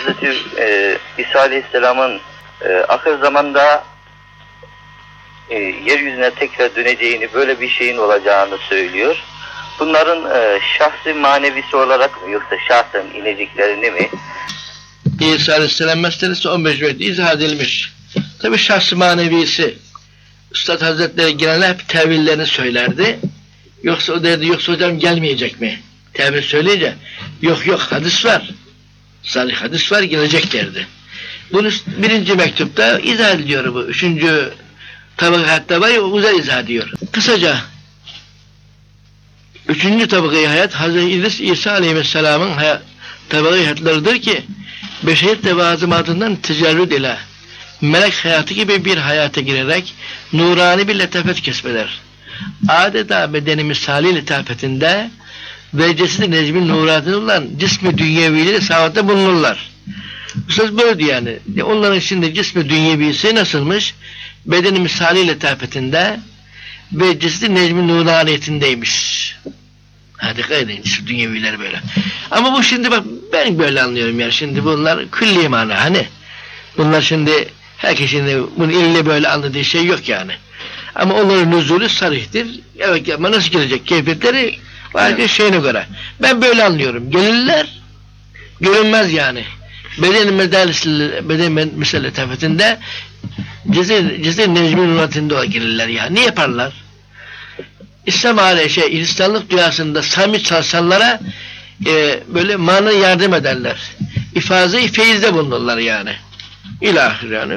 Hazreti e, İsa Aleyhisselam'ın e, ahir zamanda e, yeryüzüne tekrar döneceğini, böyle bir şeyin olacağını söylüyor. Bunların e, şahsi manevisi olarak mı yoksa şahsen ineceklerini mi? İsa Aleyhisselam meselesi 15 beyt izah edilmiş. Tabi şahsı manevisi Üstad Hazretleri genelde hep tevillerini söylerdi. Yoksa o derdi yoksa hocam gelmeyecek mi? Tevil söyleyince yok yok hadis var. Salih hadis var gelecek derdi. Bunu birinci mektupta izah ediyor bu. Üçüncü tabakatta var güzel izah ediyor. Kısaca üçüncü tabakayı hayat Hazreti İdris İsa Aleyhisselam'ın tabakayı hayatlarıdır ki beşeriyet levazımatından tecerrüd ile melek hayatı gibi bir hayata girerek nurani bir letafet kesbeler. Adeta bedeni misali letafetinde cesedi necmi nuratını olan cismi dünyevileri savatta bulunurlar. Bu söz böyle yani. Onların şimdi cismi dünyevisi nasılmış? Bedeni misali letafetinde ve cesedi necmi nuraniyetindeymiş. Ha dikkat edin şu dünyeviler böyle. Ama bu şimdi bak ben böyle anlıyorum ya şimdi bunlar külli mana hani. Bunlar şimdi herkes şimdi bunu ille böyle anladığı şey yok yani. Ama onların nüzulü sarihtir. Evet ama nasıl gelecek keyfiyetleri herkes şeyine göre. Ben böyle anlıyorum. Gelirler görünmez yani. Beden medalisi beden mesele tafetinde cezir, cezir necmi nuratinde o gelirler ya. Ne yaparlar? İslam aile şey Hristiyanlık dünyasında sami çalışanlara e, böyle mana yardım ederler. İfaze-i feyizde bulunurlar yani. İlahir yani.